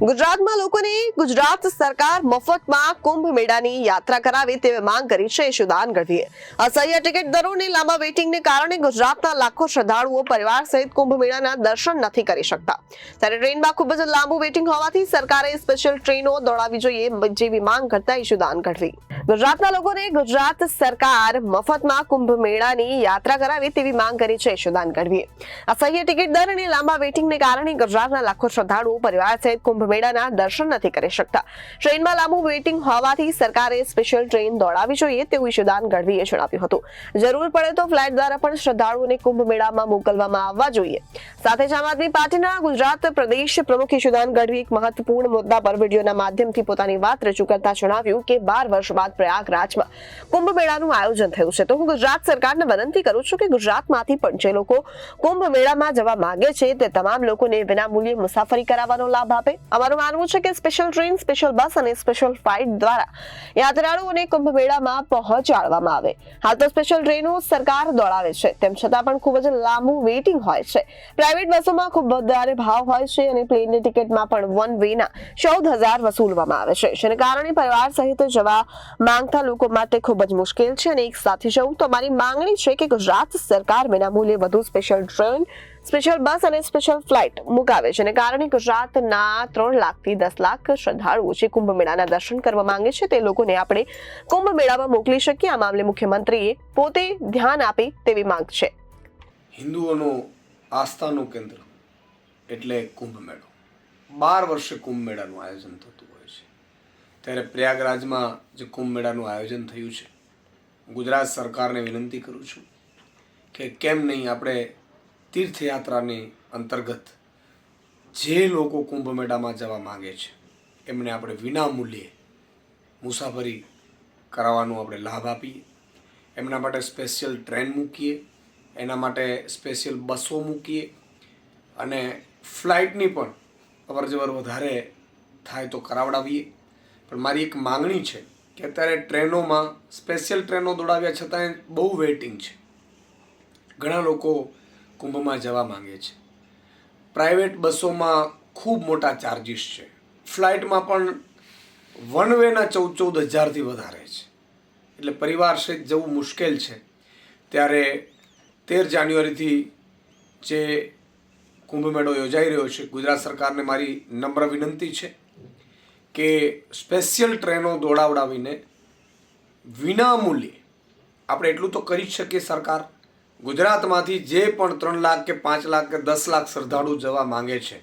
ગુજરાતમાં લોકોને ગુજરાત સરકાર મફતમાં કુંભ મેળાની યાત્રા કરાવે તેવી માંગ કરી છે યશુદાન ગઢવીએ. અસહ્ય ટિકિટ દરોને લાંબા વેઇટિંગને કારણે ગુજરાતના લાખો શ્રદ્ધાળુઓ પરિવાર સહિત કુંભ મેળાના દર્શન નથી કરી શકતા. ત્યારે ટ્રેનમાં ખૂબ જ લાંબુ વેઇટિંગ હોવાથી સરકારે સ્પેશિયલ ટ્રેનો દોડાવી જોઈએ જેવી માંગ કરતા યશુદાન ગઢવી. ગુજરાતના લોકોને ગુજરાત સરકાર મફતમાં કુંભ મેળાની યાત્રા કરાવે તેવી માંગ કરી છે યશુદાન ગઢવીએ. અસહ્ય ટિકિટ દર અને લાંબા વેઇટિંગને કારણે ગુજરાતના લાખો શ્રદ્ધાળુઓ પરિવાર સહિત કુંભ મેળાના દર્શન નથી કરી શકતા. ટ્રેનમાં લાંબુ વેઇટિંગ હોવાથી સરકારે સ્પેશિયલ ટ્રેન દોડાવી જોઈએ તેવું ઈશુદાન ગઢવીએ જણાવ્યું હતું. જરૂર પડે તો ફ્લાઇટ દ્વારા પણ શ્રદ્ધાળુઓને કુંભ મેળામાં મોકલવામાં આવવા જોઈએ. સાથે જ આમ આદમી પાર્ટીના ગુજરાત પ્રદેશ પ્રમુખ ઈશુદાન ગઢવી એક મહત્વપૂર્ણ મુદ્દા પર વિડીયોના માધ્યમથી પોતાની વાત રજૂ કરતા જણાવ્યું કે બાર વર્ષ બાદ પ્રયાગરાજમાં કુંભ મેળાનું આયોજન થયું છે. તો હું ગુજરાત સરકારને વિનંતી કરું છું કે ગુજરાતમાંથી પણ જે લોકો કુંભ મેળામાં જવા માંગે છે તે તમામ લોકોને વિના મૂલ્યે મુસાફરી કરાવવાનો લાભ આપે. અમારું માનવું છે કે સ્પેશિયલ ટ્રેન સ્પેશિયલ બસ અને સ્પેશિયલ ફ્લાઇટ દ્વારા યાત્રાળુઓને કુંભ મેળામાં પહોંચાડવામાં આવે. હાલ તો સ્પેશિયલ ટ્રેનો સરકાર દોડાવે છે. તેમ છતાં પણ ખૂબ જ લાંબુ વેઇટિંગ હોય છે. પ્રાઇવેટ બસોમાં ખૂબ વધારે ભાવ હોય છે અને પ્લેનની ટિકિટમાં પણ વન વેના ચૌદ હજાર વસૂલવામાં આવે છે. જેને કારણે પરિવાર સહિત જવા માંગતા લોકો માટે ખૂબ જ મુશ્કેલ છે અને એક સાથે જવું તો મારી માંગણી છે કે ગુજરાત સરકાર વિનામૂલ્યે વધુ સ્પેશિયલ ટ્રેન સ્પેશિયલ બસ અને સ્પેશિયલ ફ્લાઇટ મુકાવે છે. અને કારણે ગુજરાતના ત્રણ લાખથી દસ લાખ શ્રદ્ધાળુઓ જે કુંભ મેળાના દર્શન કરવા માંગે છે, તે લોકોને આપણે કુંભ મેળામાં મોકલી શકીએ. આ મામલે મુખ્યમંત્રીએ પોતે ધ્યાન આપે તેવી માંગ છે. હિન્દુઓનું આસ્થાનું કેન્દ્ર એટલે કુંભ મેળો બાર વર્ષે કુંભ મેળાનું આયોજન થતું હોય છે. ત્યારે પ્રયાગરાજમાં જે કુંભ મેળાનું આયોજન થયું છે, ગુજરાત સરકારને વિનંતી કરું છું કે કેમ નહીં આપણે તીર્થયાત્રાની અંતર્ગત જે લોકો કુંભ મેળામાં જવા માગે છે, એમને આપણે વિનામૂલ્યે મુસાફરી કરાવવાનો આપણે લાભ આપીએ. એમના માટે સ્પેશિયલ ટ્રેન મૂકીએ, એના માટે સ્પેશિયલ બસો મૂકીએ અને ફ્લાઇટની પણ અવરજવર વધારે થાય તો કરાવડાવીએ. પણ મારી એક માંગણી છે કે અત્યારે ટ્રેનોમાં સ્પેશિયલ ટ્રેનો દોડાવ્યા છતાંય બહુ વેઇટિંગ છે. ઘણા લોકો કુંભમાં જવા માંગે છે. પ્રાઇવેટ બસોમાં ખૂબ મોટા ચાર્જિસ છે. ફ્લાઇટમાં પણ વન વેના ચૌદ ચૌદ હજારથી વધારે છે. એટલે પરિવાર સહિત જવું મુશ્કેલ છે. ત્યારે તેર જાન્યુઆરીથી જે કુંભમેળો યોજાઈ રહ્યો છે, ગુજરાત સરકારને મારી નમ્ર વિનંતી છે કે સ્પેશિયલ ટ્રેનો દોડાવડાવીને વિનામૂલ્યે આપણે એટલું તો કરી જ શકીએ સરકાર. ગુજરાતમાંથી જે પણ ત્રણ લાખ કે પાંચ લાખ કે દસ લાખ શ્રદ્ધાળુ જવા માંગે છે,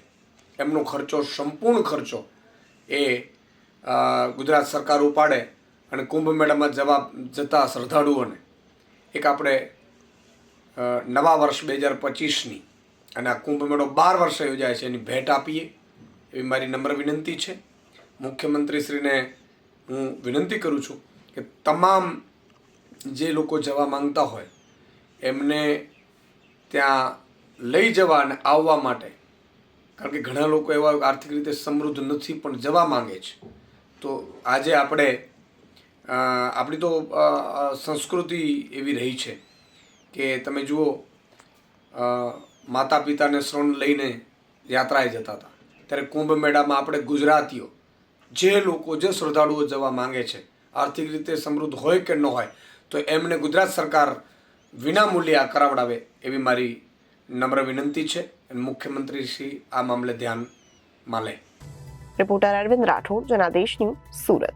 એમનો ખર્ચો સંપૂર્ણ ખર્ચો એ ગુજરાત સરકાર ઉપાડે અને કુંભ મેળામાં જવા, જતા શ્રદ્ધાળુઓને. એક આપણે નવા વર્ષ બે હજાર પચીસની અને આ કુંભ મેળો બાર વર્ષે યોજાય છે એની ભેટ આપીએ. એવી મારી નમ્ર વિનંતી છે. મુખ્યમંત્રીશ્રીને હું વિનંતી કરું છું કે તમામ જે લોકો જવા માંગતા હોય એમને ત્યાં લઈ જવા અને આવવા માટે. કારણ કે ઘણા લોકો એવા આર્થિક રીતે સમૃદ્ધ નથી, પણ જવા માંગે છે. તો આજે આપણે આપણી તો સંસ્કૃતિ એવી રહી છે કે તમે જુઓ માતા પિતાને શ્રણ લઈને યાત્રાએ જતા હતા. ત્યારે કુંભ મેળામાં આપણે ગુજરાતીઓ, જે લોકો, જે શ્રદ્ધાળુઓ જવા માંગે છે, આર્થિક રીતે સમૃદ્ધ હોય કે ન હોય, તો એમને ગુજરાત સરકાર વિના મૂલ્યે આ કરાવડાવે એવી મારી નમ્ર વિનંતી છે અને મુખ્યમંત્રી શ્રી આ મામલે ધ્યાનમાં લે. Reporter Arvind Rathod, Janadesh news Surat.